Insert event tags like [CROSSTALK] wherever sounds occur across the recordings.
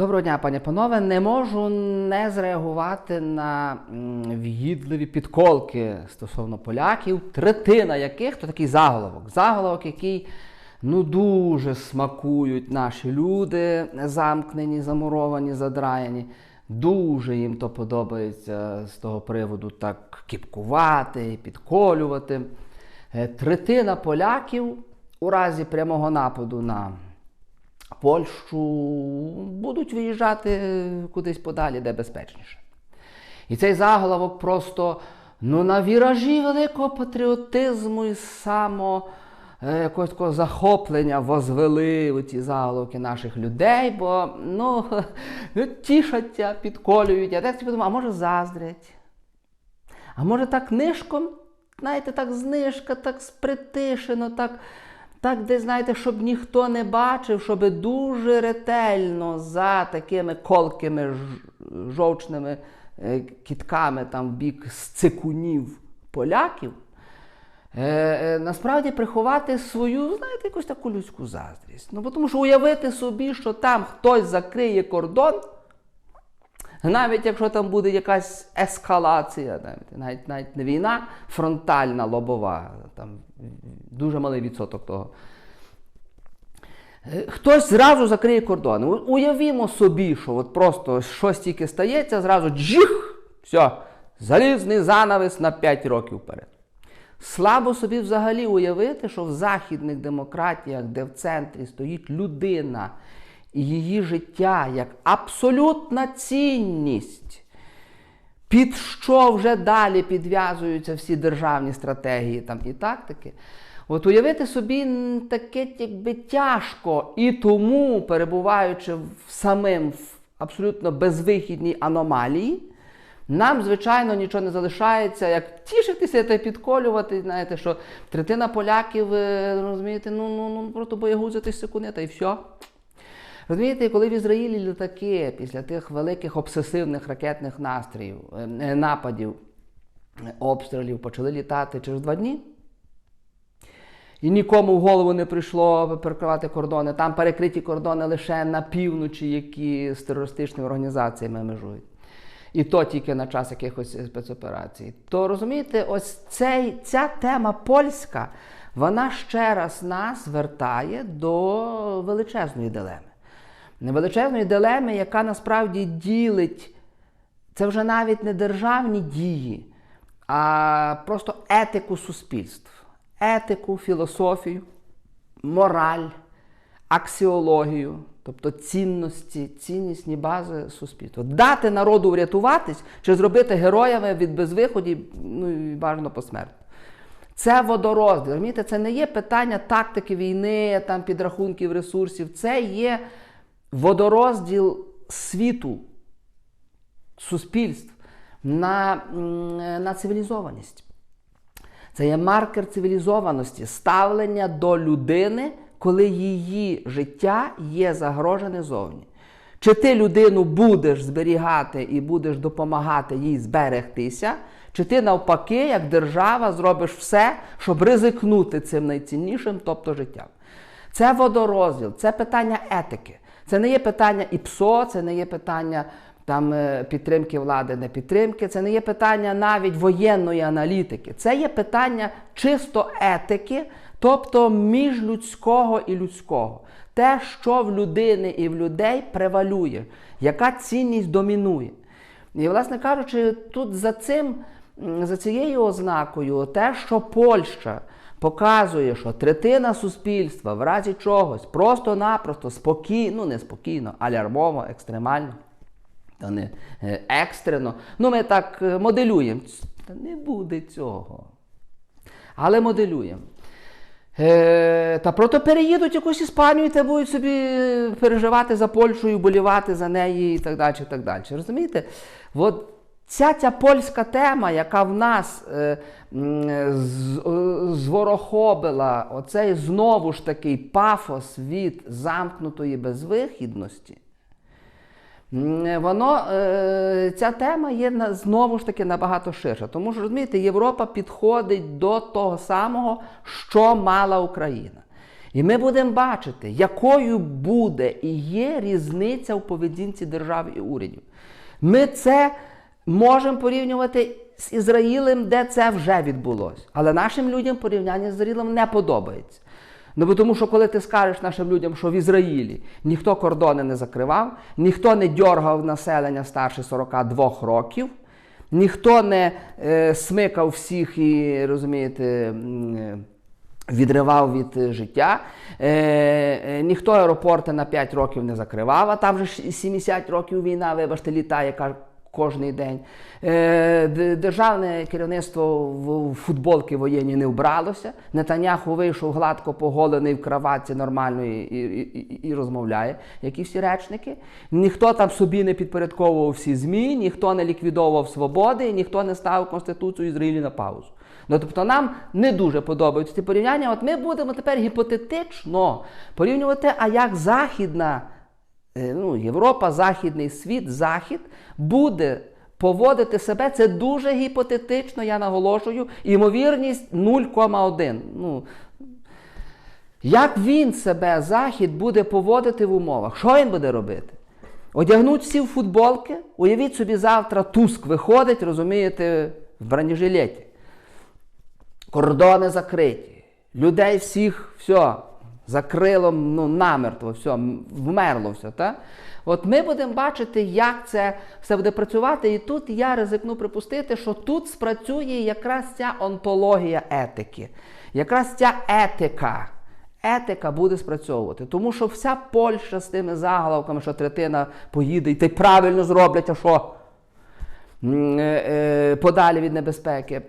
Доброго дня, пані панове. Не можу не зреагувати на в'їдливі підколки стосовно поляків, третина яких то такий заголовок. Заголовок, який ну дуже смакують наші люди, замкнені, замуровані, задраяні. Дуже їм то подобається з того приводу так кіпкувати, підколювати. Е, Третина поляків у разі прямого нападу на Польщу будуть виїжджати кудись подалі, де безпечніше. І цей заголовок просто ну, на віражі великого патріотизму і само е, якогось такого захоплення возвели ці заголовки наших людей, бо ну, [LAUGHS] тішаться, підколюють. Я так собі думаю, а може заздрять? А може так нишком, знаєте, так знижка, так спритишено, так, так де, знаєте, щоб ніхто не бачив, щоб дуже ретельно за такими колкими жовчними е, кітками там в бік сцикунів поляків, е, е, насправді приховати свою, знаєте, якусь таку людську заздрість. Ну, тому що уявити собі, що там хтось закриє кордон, навіть якщо там буде якась ескалація, навіть, навіть, навіть не війна, фронтальна, лобова, там дуже малий відсоток того. Е, Хтось зразу закриє кордони. Уявімо собі, що от просто щось тільки стається, зразу джих, все, залізний занавес на 5 років вперед. Слабо собі взагалі уявити, що в західних демократіях, де в центрі стоїть людина і її життя як абсолютна цінність, під що вже далі підв'язуються всі державні стратегії там, і тактики. От уявити собі таке якби тяжко, і тому, перебуваючи в самим в абсолютно безвихідній аномалії, нам, звичайно, нічого не залишається, як тішитися та підколювати. Знаєте, що третина поляків, е, розумієте, ну, ну, ну просто боягузити секунди, та й все. Розумієте, коли в Ізраїлі літаки після тих великих обсесивних ракетних настроїв, е, е, нападів, е, обстрілів почали літати через два дні. І нікому в голову не прийшло перекривати кордони. Там перекриті кордони лише на півночі, які з терористичними організаціями межують. І то тільки на час якихось спецоперацій. То розумієте, ось цей, ця тема польська, вона ще раз нас вертає до величезної дилеми. Величезної дилеми, яка насправді ділить це вже навіть не державні дії, а просто етику суспільств, етику, філософію, мораль, аксіологію, тобто цінності, ціннісні бази суспільства. Дати народу врятуватись чи зробити героями від безвиході, ну і бажано посмертно. Це водорозділ. Розумієте, це не є питання тактики війни, там, підрахунків ресурсів. Це є водорозділ світу, суспільств на, на цивілізованість. Це є маркер цивілізованості, ставлення до людини, коли її життя є загрожене зовні. Чи ти людину будеш зберігати і будеш допомагати їй зберегтися, чи ти навпаки, як держава, зробиш все, щоб ризикнути цим найціннішим, тобто життям. Це водорозділ, це питання етики. Це не є питання ІПСО, це не є питання там, е, підтримки влади, не підтримки, це не є питання навіть воєнної аналітики. Це є питання чисто етики, тобто міжлюдського і людського. Те, що в людини і в людей превалює, яка цінність домінує. І, власне кажучи, тут за цим, за цією ознакою, те, що Польща показує, що третина суспільства в разі чогось просто-напросто спокійно, ну не спокійно, алярмово, екстремально, та не е, екстрено. Ну, ми так е, моделюємо. Та не буде цього. Але моделюємо. Е, та просто переїдуть якусь Іспанію та будуть собі переживати за Польщею, болівати за неї і так далі. і так далі. Розумієте? От ця, ця польська тема, яка в нас е, з- е, зворохобила оцей знову ж такий пафос від замкнутої безвихідності. Воно, е, ця тема є знову ж таки набагато ширша. Тому що розумієте, Європа підходить до того самого, що мала Україна. І ми будемо бачити, якою буде і є різниця в поведінці держави і урядів. Ми це можемо порівнювати з Ізраїлем, де це вже відбулося. Але нашим людям порівняння з Ізраїлем не подобається. Ну, бо тому що коли ти скажеш нашим людям, що в Ізраїлі ніхто кордони не закривав, ніхто не дьоргав населення старше 42 років, ніхто не е, смикав всіх і, розумієте, е, відривав від життя, е, е, ніхто аеропорти на 5 років не закривав, а там вже ж 70 років війна, вибачте, літає ка- кожний день. Е, Державне керівництво в футболки воєнні не вбралося. Нетаняху вийшов гладко поголений в кроватці нормально і, і, і, розмовляє, як і всі речники. Ніхто там собі не підпорядковував всі ЗМІ, ніхто не ліквідовував свободи, ніхто не ставив Конституцію Ізраїлі на паузу. Ну, тобто нам не дуже подобаються ці порівняння. От ми будемо тепер гіпотетично порівнювати, а як західна ну, Європа, Західний світ, Захід буде поводити себе. Це дуже гіпотетично, я наголошую. Ймовірність 0,1. Ну, як він себе, Захід, буде поводити в умовах? Що він буде робити? Одягнуть всі в футболки, уявіть собі, завтра Туск виходить, розумієте, в бронежилеті. Кордони закриті. Людей всіх, все, закрило ну, намертво, все, вмерло все. Та? От ми будемо бачити, як це все буде працювати. І тут я ризикну припустити, що тут спрацює якраз ця онтологія етики, якраз ця етика. Етика буде спрацьовувати, тому що вся Польща з тими заголовками, що третина поїде, і ти правильно зроблять, а що? Е, е, подалі від небезпеки.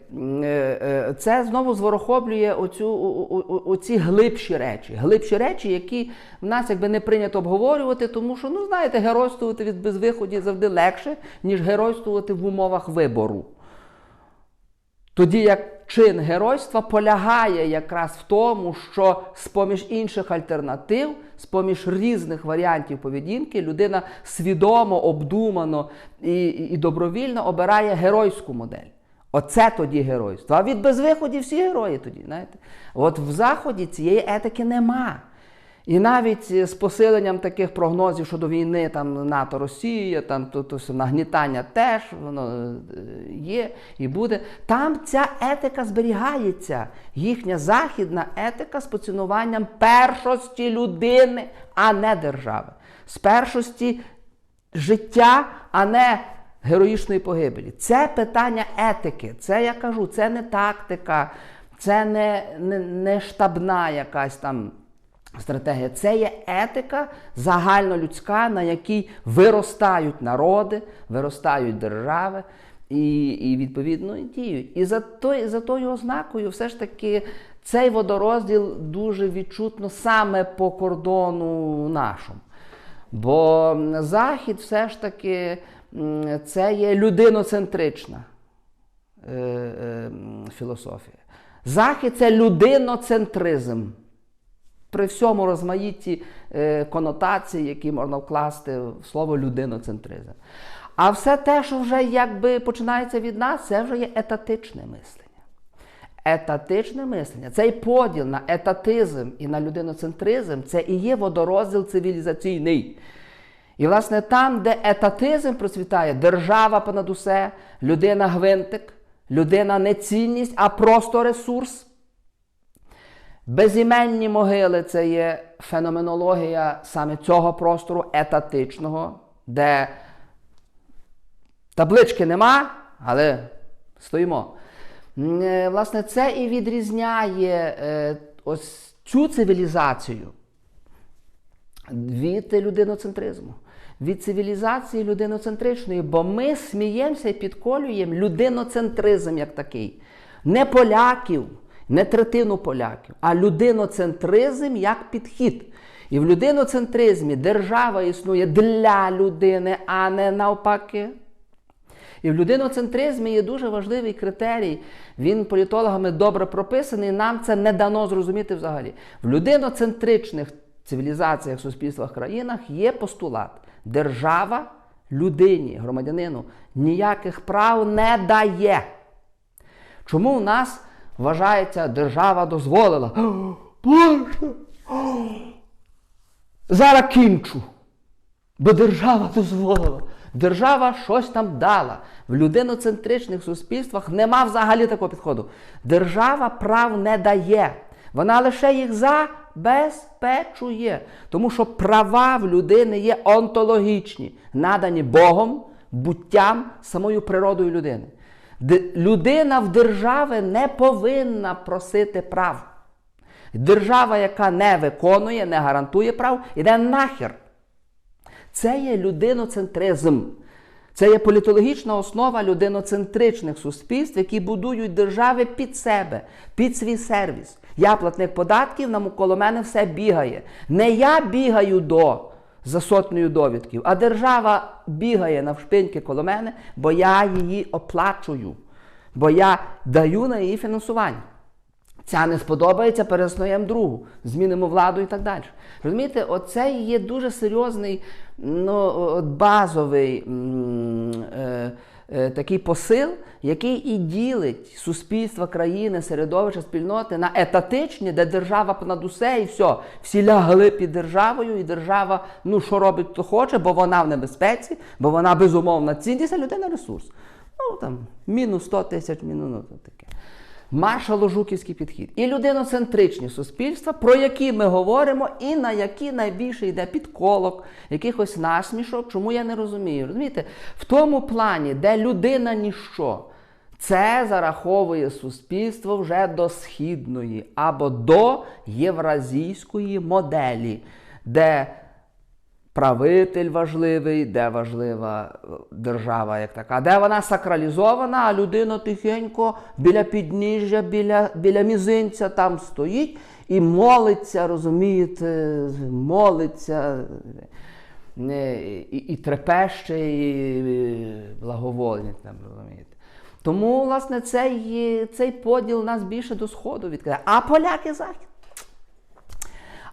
Е, Це знову зворохоблює оцю, оці глибші речі. Глибші речі, які в нас якби не прийнято обговорювати, тому що, ну знаєте, геройствувати від безвиході завжди легше, ніж геройствувати в умовах вибору. Тоді як чин геройства полягає якраз в тому, що з-поміж інших альтернатив, з-поміж різних варіантів поведінки, людина свідомо, обдумано і, і, добровільно обирає геройську модель. Оце тоді геройство. А від безвиході всі герої тоді. знаєте. От в Заході цієї етики нема. І навіть е, з посиленням таких прогнозів щодо війни, там НАТО Росія, там то, то нагнітання теж воно е, є і буде. Там ця етика зберігається. Їхня західна етика з поцінуванням першості людини, а не держави. З першості життя, а не героїчної погибелі. Це питання етики. Це я кажу, це не тактика, це не, не, не штабна якась там. Стратегія це є етика загальнолюдська, на якій виростають народи, виростають держави і, і відповідно і діють. І за, той, за тою ознакою, все ж таки, цей водорозділ дуже відчутно саме по кордону нашому. Бо Захід все ж таки це є людиноцентрична е, е, філософія. Захід це людиноцентризм при всьому розмаїтті е, конотацій, які можна вкласти в слово людиноцентризм. А все те, що вже якби починається від нас, це вже є етатичне мислення. Етатичне мислення, цей поділ на етатизм і на людиноцентризм, це і є водорозділ цивілізаційний. І, власне, там, де етатизм процвітає, держава понад усе, людина гвинтик, людина не цінність, а просто ресурс. Безіменні могили це є феноменологія саме цього простору етатичного, де таблички нема, але стоїмо. Е, Власне, це і відрізняє е, ось цю цивілізацію від людиноцентризму, від цивілізації людиноцентричної, бо ми сміємося і підколюємо людиноцентризм як такий. Не поляків, не третину поляків, а людиноцентризм як підхід. І в людиноцентризмі держава існує для людини, а не навпаки. І в людиноцентризмі є дуже важливий критерій. Він політологами добре прописаний. Нам це не дано зрозуміти взагалі. В людиноцентричних цивілізаціях, суспільствах, країнах є постулат: держава людині, громадянину ніяких прав не дає. Чому в нас вважається, держава дозволила? [GASPS] Боже! Зараз кінчу. Бо держава дозволила. Держава щось там дала. В людиноцентричних суспільствах нема взагалі такого підходу. Держава прав не дає. Вона лише їх забезпечує. Тому що права в людини є онтологічні, надані Богом, буттям, самою природою людини. Людина в держави не повинна просити прав. Держава, яка не виконує, не гарантує прав, іде нахер. Це є людиноцентризм. Це є політологічна основа людиноцентричних суспільств, які будують держави під себе, під свій сервіс. Я платник податків, нам коло мене все бігає. Не я бігаю до за сотнею довідків, а держава бігає навшпиньки коло мене, бо я її оплачую, бо я даю на її фінансування. Ця не сподобається, переснуємо другу, змінимо владу і так далі. Розумієте, оце є дуже серйозний, ну, базовий е, такий посил, який і ділить суспільство, країни, середовище, спільноти на етатичні, де держава понад усе і все. Всі лягли під державою, і держава, ну що робить, то хоче, бо вона в небезпеці, бо вона безумовна цінність, а людина ресурс. Ну там мінус 100 тисяч, мінус ну, таке. Маршало-жуківський підхід і людиноцентричні суспільства, про які ми говоримо, і на які найбільше йде підколок, якихось насмішок. Чому я не розумію? Розумієте, в тому плані, де людина ніщо, це зараховує суспільство вже до східної або до євразійської моделі, де правитель важливий, де важлива е, держава як така, де вона сакралізована, а людина тихенько біля підніжжя, біля, біля мізинця там стоїть і молиться, розумієте, молиться. е, І, і трепеще, і благовольнить там, розумієте. Тому, власне, цей, цей поділ нас більше до Сходу відкидає. А поляки захід.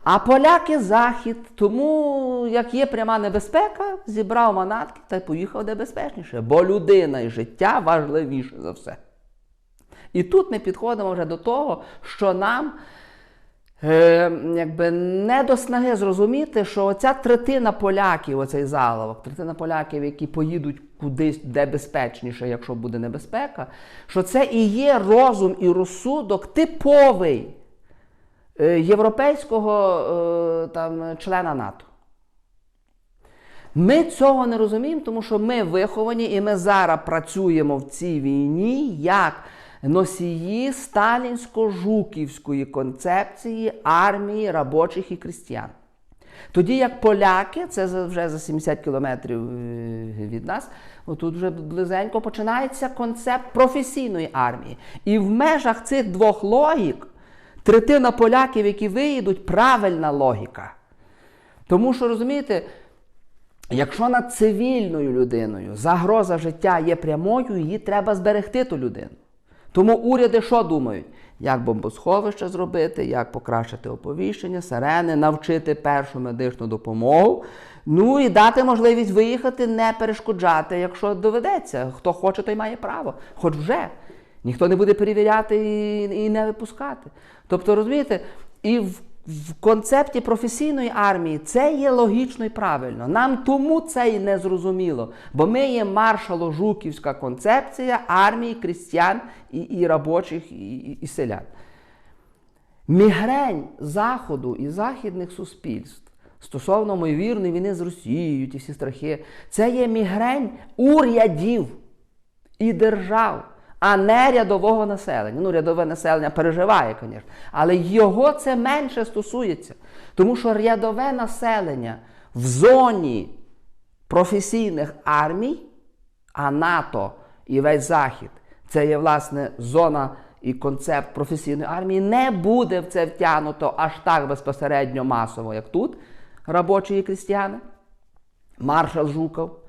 А поляки захід, тому як є пряма небезпека, зібрав манатки та й поїхав де безпечніше. Бо людина і життя важливіше за все. І тут ми підходимо вже до того, що нам е, якби не до снаги зрозуміти, що оця третина поляків, оцей заловок, третина поляків, які поїдуть кудись, де безпечніше, якщо буде небезпека, що це і є розум і розсудок типовий європейського е, там, члена НАТО. Ми цього не розуміємо, тому що ми виховані і ми зараз працюємо в цій війні як носії сталінсько-жуківської концепції армії робочих і крістіян. Тоді як поляки, це вже за 70 кілометрів е, від нас, отут вже близенько починається концепт професійної армії. І в межах цих двох логік третина поляків, які виїдуть, правильна логіка. Тому що, розумієте, якщо над цивільною людиною загроза життя є прямою, її треба зберегти ту людину. Тому уряди що думають? Як бомбосховище зробити, як покращити оповіщення, сирени, навчити першу медичну допомогу. Ну і дати можливість виїхати, не перешкоджати, якщо доведеться. Хто хоче, той має право. Хоч вже. Ніхто не буде перевіряти і, не випускати. Тобто, розумієте, і в, в концепті професійної армії це є логічно і правильно. Нам тому це і не зрозуміло, бо ми є маршало-жуківська концепція армії, крістян і, і робочих, і, і, і селян. Мігрень Заходу і західних суспільств стосовно ймовірної війни з Росією, ті всі страхи, це є мігрень урядів і держав, а не рядового населення. Ну, рядове населення переживає, звісно, але його це менше стосується. Тому що рядове населення в зоні професійних армій, а НАТО і весь Захід це є власне зона і концепт професійної армії, не буде в це втягнуто аж так безпосередньо масово, як тут, робочі і крістіяни, маршал Жуков.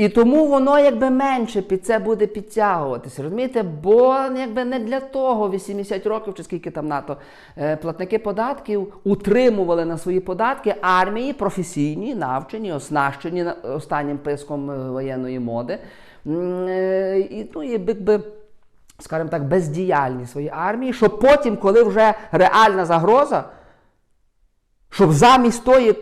І тому воно якби менше під це буде підтягуватися. Розумієте? Бо якби не для того 80 років, чи скільки там НАТО, е, платники податків утримували на свої податки армії професійні, навчені, оснащені останнім писком е, воєнної моди. Е, І, ну, і якби, скажімо так, бездіяльні свої армії, щоб потім, коли вже реальна загроза, Щоб замість тої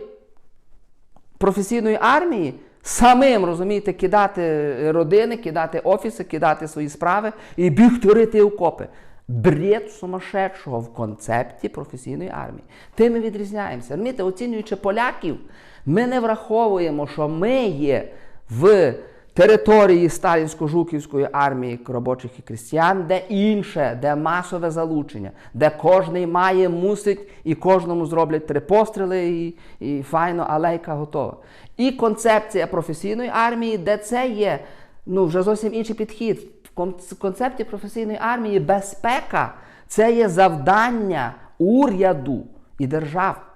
професійної армії самим, розумієте, кидати родини, кидати офіси, кидати свої справи і бігти рити окопи. Бред сумасшедшого в концепті професійної армії. Тим ми відрізняємося. Розумієте, оцінюючи поляків, ми не враховуємо, що ми є в території сталінсько-жуківської армії робочих і крістіян, де інше, де масове залучення, де кожний має, мусить і кожному зроблять три постріли, і, і файно, алейка готова. І концепція професійної армії, де це є ну, вже зовсім інший підхід. В кон- концепті професійної армії безпека це є завдання уряду і держав.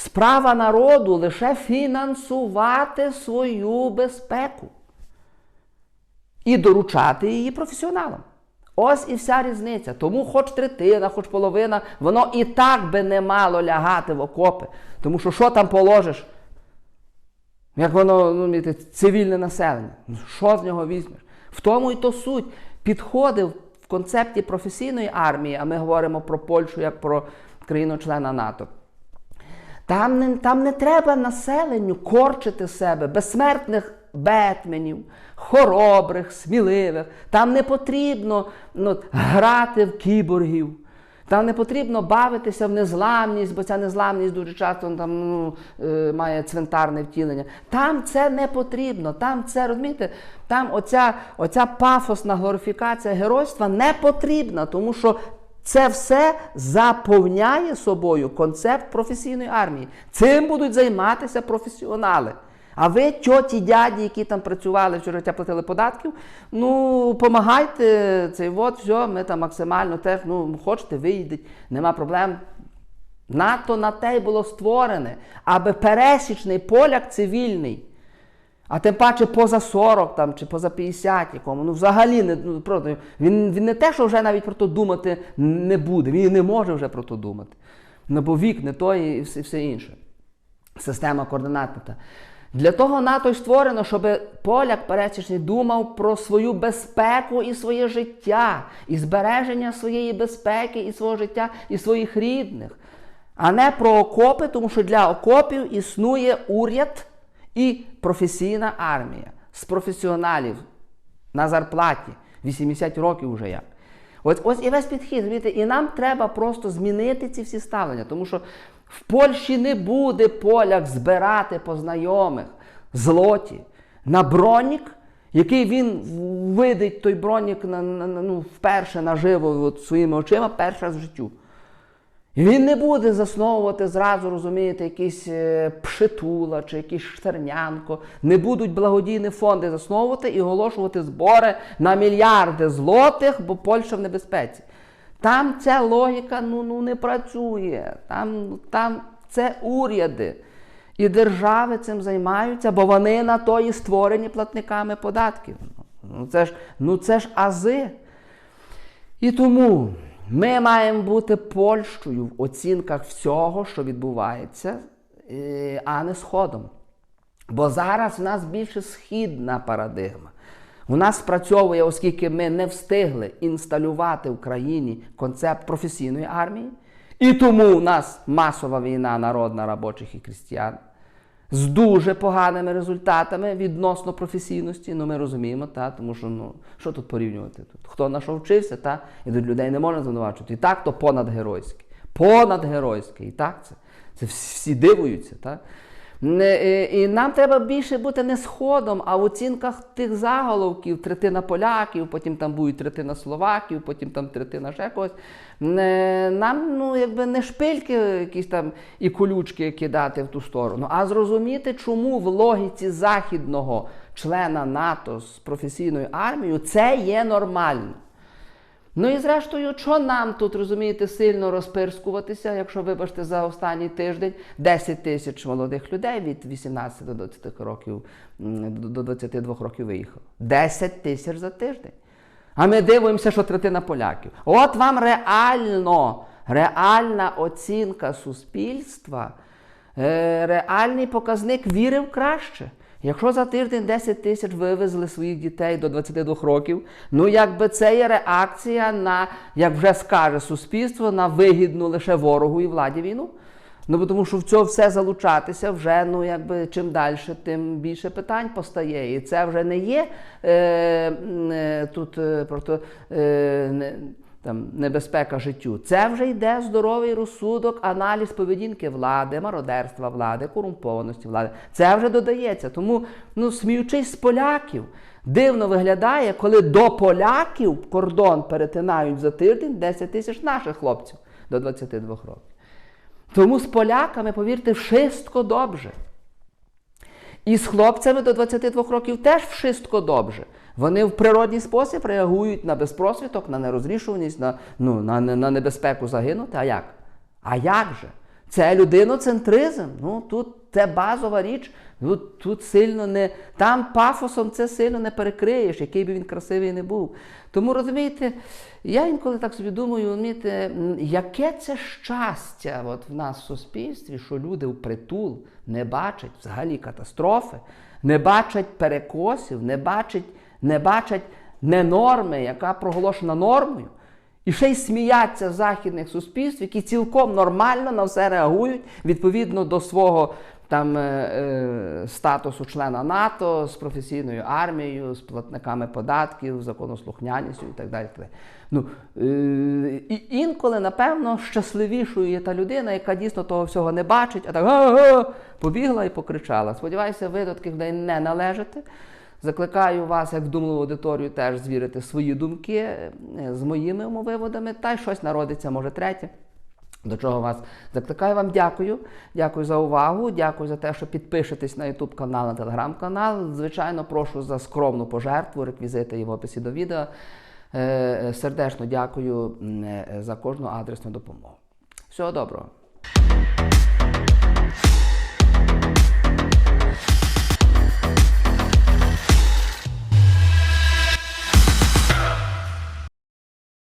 Справа народу лише фінансувати свою безпеку і доручати її професіоналам. Ось і вся різниця. Тому хоч третина, хоч половина, воно і так би не мало лягати в окопи. Тому що що там положиш? Як воно ну, цивільне населення? Ну, Що з нього візьмеш? В тому і то суть. Підходи в концепті професійної армії, а ми говоримо про Польщу як про країну-члена НАТО. Там не, там не треба населенню корчити себе, безсмертних бетменів, хоробрих, сміливих. Там не потрібно ну, грати в кіборгів. Там не потрібно бавитися в незламність, бо ця незламність дуже часто там, ну, е, має цвинтарне втілення. Там це не потрібно. Там це, розумієте, там оця, оця пафосна глорифікація геройства не потрібна, тому що це все заповняє собою концепт професійної армії. Цим будуть займатися професіонали. А ви, тьоті, дяді, які там працювали вчора платили податків, ну помагайте цей от, все, ми там максимально теж, ну, хочете, вийдіть, нема проблем. НАТО на те й було створене, аби пересічний поляк цивільний, а тим паче поза 40 там, чи поза 50 якому, ну взагалі не, ну, просто, він, він не те, що вже навіть про то думати не буде, він не може вже про то думати. Ну, бо вік не той і все, все інше. Система координатна. Для того НАТО й створено, щоб поляк пересічний думав про свою безпеку і своє життя, і збереження своєї безпеки і свого життя, і своїх рідних, а не про окопи, тому що для окопів існує уряд і професійна армія з професіоналів на зарплаті 80 років вже як. Ось, ось і весь підхід, розумієте, і нам треба просто змінити ці всі ставлення, тому що в Польщі не буде поляк збирати по знайомих злоті на бронік, який він видить той бронік на, на, на- ну, вперше наживо от, своїми очима, перший раз в життю. Він не буде засновувати зразу, розумієте, якийсь е, пшитула чи якийсь штернянко. Не будуть благодійні фонди засновувати і оголошувати збори на мільярди злотих, бо Польща в небезпеці. Там ця логіка ну, ну, не працює. Там, там це уряди. І держави цим займаються, бо вони на то і створені платниками податків. Ну це ж, ну, це ж ази. І тому ми маємо бути Польщею в оцінках всього, що відбувається, е, а не Сходом. Бо зараз в нас більше східна парадигма. У нас спрацьовує, оскільки ми не встигли інсталювати в країні концепт професійної армії, і тому у нас масова війна народна робочих і крістіян з дуже поганими результатами відносно професійності. Ну ми розуміємо, та, тому що ну, що тут порівнювати? Тут? Хто на що вчився, та, і тут людей не можна звинувачувати. І так то понадгеройське. Понадгеройське. І так це. Це всі дивуються. Та? Не, е, і нам треба більше бути не сходом, а в оцінках тих заголовків третина поляків, потім там будуть третина словаків, потім там третина ще когось. Не, нам ну, якби не шпильки якісь там і колючки кидати в ту сторону, а зрозуміти, чому в логіці західного члена НАТО з професійною армією це є нормально. Ну і зрештою, що нам тут розумієте сильно розпирскуватися, якщо вибачте за останній тиждень 10 тисяч молодих людей від 18 до 20 років до до 22 років виїхало. 10 тисяч за тиждень. А ми дивимося, що третина поляків. От вам реально, реальна оцінка суспільства, е, реальний показник віри в краще. Якщо за тиждень 10 тисяч вивезли своїх дітей до 22 років, ну якби це є реакція на, як вже скаже суспільство, на вигідну лише ворогу і владі війну. Ну, тому що в це все залучатися вже, ну, якби чим далі, тим більше питань постає. І це вже не є е, е, тут е, просто е, не, там, небезпека життю. Це вже йде здоровий розсудок, аналіз поведінки влади, мародерства влади, корумпованості влади. Це вже додається. Тому, ну, сміючись з поляків, дивно виглядає, коли до поляків кордон перетинають за тиждень 10 тисяч наших хлопців до 22 років. Тому з поляками, повірте, вшистко добре. І з хлопцями до 22 років теж вшистко добре. Вони в природній спосіб реагують на безпросвіток, на нерозрішуваність, на, ну, на, на небезпеку загинути. А як? А як же? Це людиноцентризм. Ну, тут це базова річ. Тут, тут сильно не. Там пафосом це сильно не перекриєш, який би він красивий не був. Тому розумієте, я інколи так собі думаю, розумієте, яке це щастя от в нас в суспільстві, що люди впритул не бачать взагалі катастрофи, не бачать перекосів, не бачать, не бачать ненорми, яка проголошена нормою. І ще й сміяться в західних суспільств, які цілком нормально на все реагують відповідно до свого там е, е, статусу члена НАТО з професійною армією, з платниками податків, законослухняністю і так далі. Ну, е, і інколи, напевно, щасливішою є та людина, яка дійсно того всього не бачить, а так побігла і покричала. Сподіваюся, ви до таких людей не належите. Закликаю вас, як вдумливу аудиторію, теж звірити свої думки е, з моїми умовиводами, та й щось народиться, може, третє. До чого вас закликаю вам дякую. Дякую за увагу. Дякую за те, що підпишетесь на YouTube канал, на Telegram канал. Звичайно, прошу за скромну пожертву, реквізити є в описі до відео. Е, е, Сердечно дякую за кожну адресну допомогу. Всього доброго.